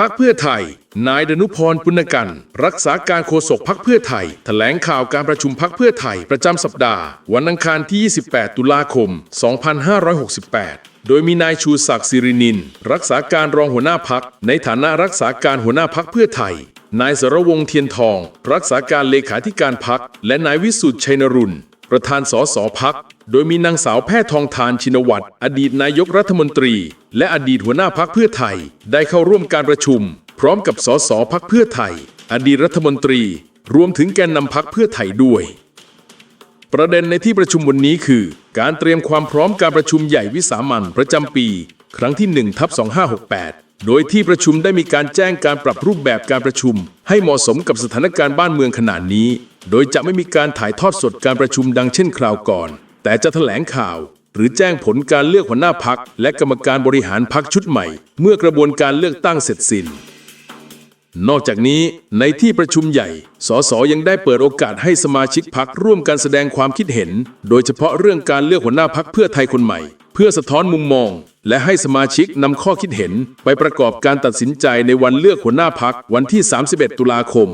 พักเพื่อไทย นายดนุพรปุณกัน รักษาการโฆษกพักเพื่อไทยแถลงข่าวการประชุมพักเพื่อไทยประจำสัปดาห์ วันอังคารที่ 28 ตุลาคม 2568โดยมีนายชูศักดิ์สิรินิน รักษาการรองหัวหน้าพัก ในฐานะรักษาการหัวหน้าพักเพื่อไทย นายสรวงเทียนทอง รักษาการเลขาธิการพัก และนายวิสุทธิ์ชัยนรุนประธานสสพัก โดยมีนางสาวแพทย์ทองทานชินวัตรอดีตนายกรัฐมนตรี และอดีตหัวหน้าพักเพื่อไทย ได้เข้าร่วมการประชุม พร้อมกับสสพักเพื่อไทย อดีตรัฐมนตรี รวมถึงแกนนำพักเพื่อไทยด้วย ประเด็นในที่ประชุมวันนี้คือ การเตรียมความพร้อมการประชุมใหญ่วิสามันประจำปี ครั้งที่1ทับ2568 โดยที่ประชุมได้มีการแจ้งการปรับรูปแบบการประชุม ให้เหมาะสมกับสถานการณ์บ้านเมืองขนาดนี้ โดยจะไม่มีการถ่ายทอดสดการประชุมดังเช่นคราวก่อน แต่จะแถลงข่าว หรือแจ้งผลการเลือกหัวหน้าพักและกรรมการบริหารพักชุดใหม่ เมื่อกระบวนการเลือกตั้งเสร็จสิ้นนอกจากนี้ในที่ประชุมใหญ่ สสยังได้เปิดโอกาสให้สมาชิกพักร่วมกันแสดงความคิดเห็น โดยเฉพาะเรื่องการเลือกหัวหน้าพักเพื่อไทยคนใหม่ เพื่อสะท้อนมุมมอง และให้สมาชิกนำข้อคิดเห็น ไปประกอบการตัดสินใจในวันเลือกหัวหน้าพักวันที่ 31 ตุลาคม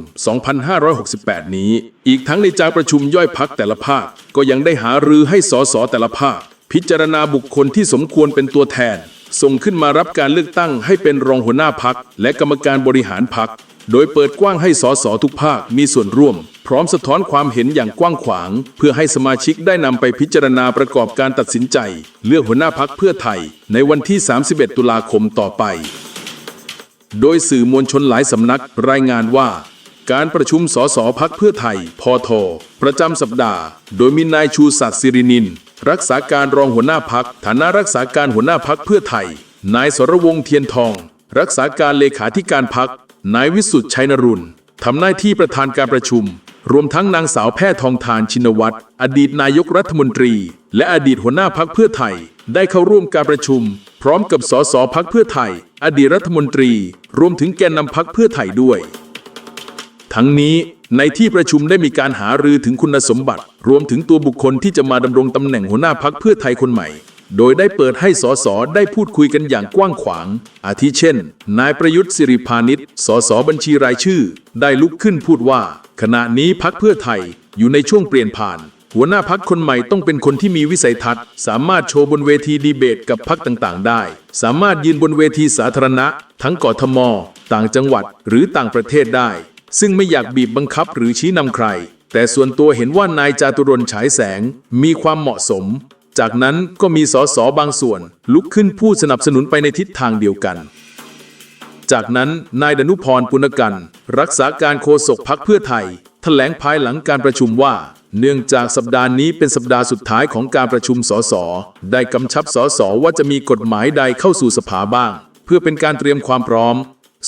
2568 นี้ อีกทั้งในจากประชุมย่อยพักแต่ละภาค ก็ยังได้หารือให้สสแต่ละภาค พิจารณาบุคคลที่สมควรเป็นตัวแทน ส่งขึ้นมารับการเลือกตั้งให้เป็นรองหัวหน้าพักและกรรมการบริหารพัก โดยเปิดกว้างให้สสทุกภาคมีส่วนร่วม พร้อมสะท้อนความเห็นอย่างกว้างขวาง เพื่อให้สมาชิกได้นำไปพิจารณาประกอบการตัดสินใจ เลือกหัวหน้าพักเพื่อไทย ในวันที่ 31 ตุลาคมต่อไป โดยสื่อมวลชนหลายสำนักรายงานว่า การประชุมสสพักเพื่อไทย พอทประจำสัปดาห์ โดยมีนายชูศักดิ์สิรินิน รักษาการรองหัวหน้าพักฐานะรักษาการหัวหน้าพักเพื่อไทย นายสรวงเทียนทอง รักษาการเลขาธิการพัก นายวิสุทธิ์ชัยนรุนทำหน้าที่ประธานการประชุม รวมทั้งนางสาวแพทย์ทองทานชินวัตรอดีตนายกรัฐมนตรี และอดีตหัวหน้าพักเพื่อไทย ได้เข้าร่วมการประชุม พร้อมกับสสพักเพื่อไทย อดีตรัฐมนตรี รวมถึงแกนนำพักเพื่อไทยด้วย ทั้งนี้ในที่ประชุมได้มีการหารือถึงคุณสมบัติ รวมถึงตัวบุคคลที่จะมาดำรงตำแหน่งหัวหน้าพักเพื่อไทยคนใหม่ โดยได้เปิดให้สสได้พูดคุยกันอย่างกว้างขวาง อาทิเช่น นายประยุทธ์สิริพานิชสสบัญชีรายชื่อ ได้ลุกขึ้นพูดว่า ขณะนี้พักเพื่อไทยอยู่ในช่วงเปลี่ยนผ่าน หัวหน้าพักคนใหม่ต้องเป็นคนที่มีวิสัยทัศน์ สามารถโชว์บนเวทีดีเบตกับพักต่างๆ ได้ สามารถยืนบนเวทีสาธารณะ ทั้งกทม ต่างจังหวัด หรือต่างประเทศได้ ซึ่งไม่อยากบีบบังคับหรือชี้นำใคร แต่ส่วนตัวเห็นว่านายจาตุรนฉายแสงมีความเหมาะสม จากนั้นก็มีสสบางส่วน ลุกขึ้นพูดสนับสนุนไปในทิศทางเดียวกัน จากนั้นนายดนุพรปุณกันรักษาการโฆษกพักเพื่อไทยแถลงภายหลังการประชุมว่า เนื่องจากสัปดาห์นี้เป็นสัปดาห์สุดท้ายของการประชุมสสได้กำชับสสว่าจะมีกฎหมายใดเข้าสู่สภาบ้าง เพื่อเป็นการเตรียมความพร้อม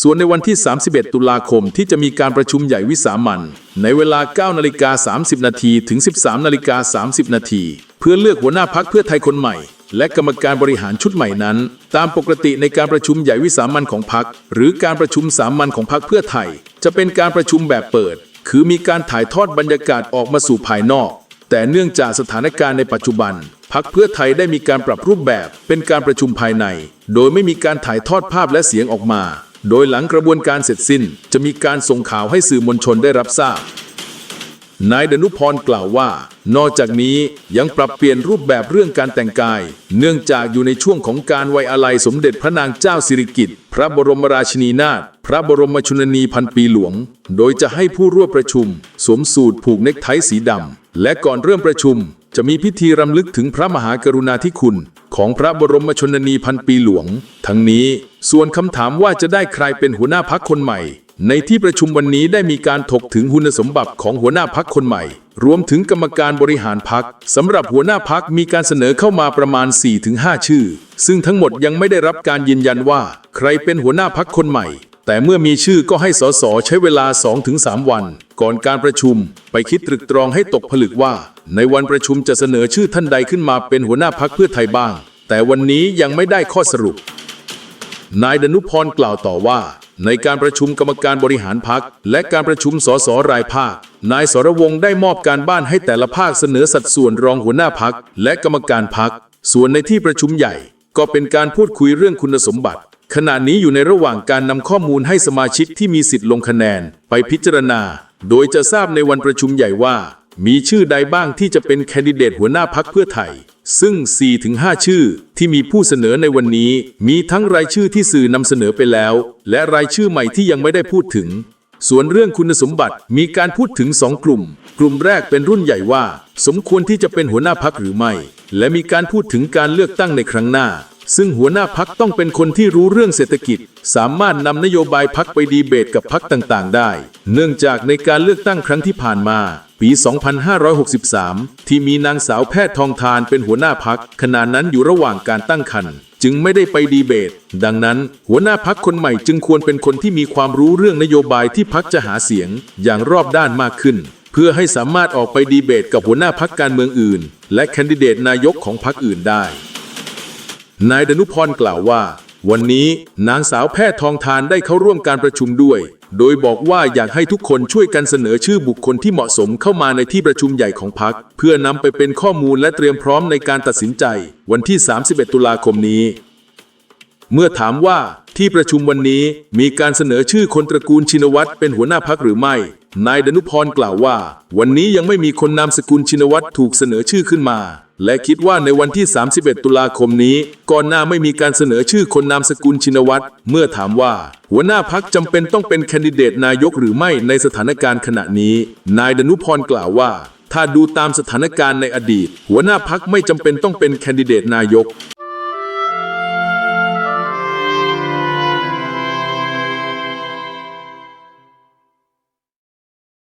ส่วนในวันที่ 31 ตุลาคมที่จะมีการประชุมใหญ่วิสามันในเวลา 9 นาฬิกา 30 นาทีถึง 13 นาฬิกา 30 นาที เพื่อเลือกหัวหน้าพักเพื่อไทยคนใหม่ และกรรมการบริหารชุดใหม่นั้น ตามปกติในการประชุมใหญ่วิสามันของพักหรือการประชุมสามัญของพักเพื่อไทย จะเป็นการประชุมแบบเปิด คือมีการถ่ายทอดบรรยากาศออกมาสู่ภายนอก แต่เนื่องจากสถานการณ์ในปัจจุบันพักเพื่อไทยได้มีการปรับรูปแบบเป็นการประชุมภายใน โดยไม่มีการถ่ายทอดภาพและเสียงออกมา โดยหลังกระบวนการเสร็จสิ้น จะมีการส่งข่าวให้สื่อมวลชนได้รับทราบ นายดนุพรกล่าวว่า นอกจากนี้ยังปรับเปลี่ยนรูปแบบเรื่องการแต่งกาย เนื่องจากอยู่ในช่วงของการไว้อาลัยสมเด็จพระนางเจ้าสิริกิติ์พระบรมราชินีนาถพระบรมชนนีพันปีหลวง โดยจะให้ผู้ร่วมประชุม สวมสูทผูกเนคไทสีดำและก่อนเริ่มประชุม จะมีพิธีรำลึกถึงพระมหากรุณาธิคุณของพระบรมชนนีพันปีหลวง ทั้งนี้ส่วนคำถามว่าจะได้ใครเป็นหัวหน้าพักคนใหม่ ในที่ประชุมวันนี้ได้มีการถกถึงคุณสมบัติของหัวหน้าพักคนใหม่ รวมถึงกรรมการบริหารพักสำหรับหัวหน้าพักมีการเสนอเข้ามาประมาณ 4-5 ชื่อ ซึ่งทั้งหมดยังไม่ได้รับการยืนยันว่า ใครเป็นหัวหน้าพักคนใหม่ แต่เมื่อมีชื่อก็ให้สสใช้เวลา 2-3 วัน ก่อนการประชุม ไปคิดตรึกตรองให้ตกผลึกว่า ในวันประชุมจะเสนอชื่อท่านใดขึ้นมาเป็นหัวหน้าพักเพื่อไทยบ้าง แต่วันนี้ยังไม่ได้ข้อสรุป นายดนุพรกล่าวต่อว่า ในการประชุมกรรมการบริหารพัก และการประชุมสสรายภาค นายสรวงศ์ได้มอบการบ้านให้แต่ละภาคเสนอสัดส่วนรองหัวหน้าพัก และกรรมการพัก ส่วนในที่ประชุมใหญ่ ก็เป็นการพูดคุยเรื่องคุณสมบัติ ขณะนี้อยู่ในระหว่างการนำข้อมูลให้สมาชิกที่มีสิทธิ์ลงคะแนน ไปพิจารณา โดยจะทราบในวันประชุมใหญ่ว่า มีชื่อใดบ้างที่จะเป็นแคนดิเดตหัวหน้าพักเพื่อไทย ซึ่ง 4-5 ชื่อที่มีผู้เสนอในวันนี้ มีทั้งรายชื่อที่สื่อนำเสนอไปแล้ว และรายชื่อใหม่ที่ยังไม่ได้พูดถึง ส่วนเรื่องคุณสมบัติมีการพูดถึงสองกลุ่ม กลุ่มแรกเป็นรุ่นใหญ่ว่า สมควรที่จะเป็นหัวหน้าพักหรือไม่ และมีการพูดถึงการเลือกตั้งในครั้งหน้า ซึ่งหัวหน้าพักต้องเป็นคนที่รู้เรื่องเศรษฐกิจ สามารถนำนโยบายพักไปดีเบตกับพักต่างๆ ได้ เนื่องจากในการเลือกตั้งครั้งที่ผ่านมา ปี 2563 ที่มีนางสาวแพทย์ทองทานเป็นหัวหน้าพักขณะนั้นอยู่ระหว่างการตั้งครรภ์จึงไม่ได้ไปดีเบต ดังนั้น หัวหน้าพักคนใหม่จึงควรเป็นคนที่มีความรู้เรื่องนโยบายที่พักจะหาเสียง อย่างรอบด้านมากขึ้น เพื่อให้สามารถออกไปดีเบตกับหัวหน้าพักการเมืองอื่น และแคนดิเดตนายกของพักอื่นได้ นายดนุพรกล่าวว่า วันนี้นางสาวแพทย์ทองทานได้เข้าร่วมการประชุมด้วย โดยบอกว่าอยากให้ทุกคนช่วยกันเสนอชื่อบุคคลที่เหมาะสมเข้ามาในที่ประชุมใหญ่ของพักเพื่อนำไปเป็นข้อมูลและเตรียมพร้อมในการตัดสินใจ วันที่ 31 ตุลาคมนี้ เมื่อถามว่าที่ประชุมวันนี้มีการเสนอชื่อคนตระกูลชินวัตรเป็นหัวหน้าพักหรือไม่ นายดนุพรกล่าวว่า วันนี้ยังไม่มีคนนามสกุลชินวัตรถูกเสนอชื่อขึ้นมา และคิดว่าในวันที่ 31 ตุลาคมนี้ ก่อนหน้าไม่มีการเสนอชื่อคนนามสกุลชินวัตร เมื่อถามว่า หัวหน้าพักจำเป็นต้องเป็นแคนดิเดตนายกหรือไม่ในสถานการณ์ขณะนี้ นายดนุพรกล่าวว่า ถ้าดูตามสถานการณ์ในอดีต หัวหน้าพักไม่จำเป็นต้องเป็นแคนดิเดตนายก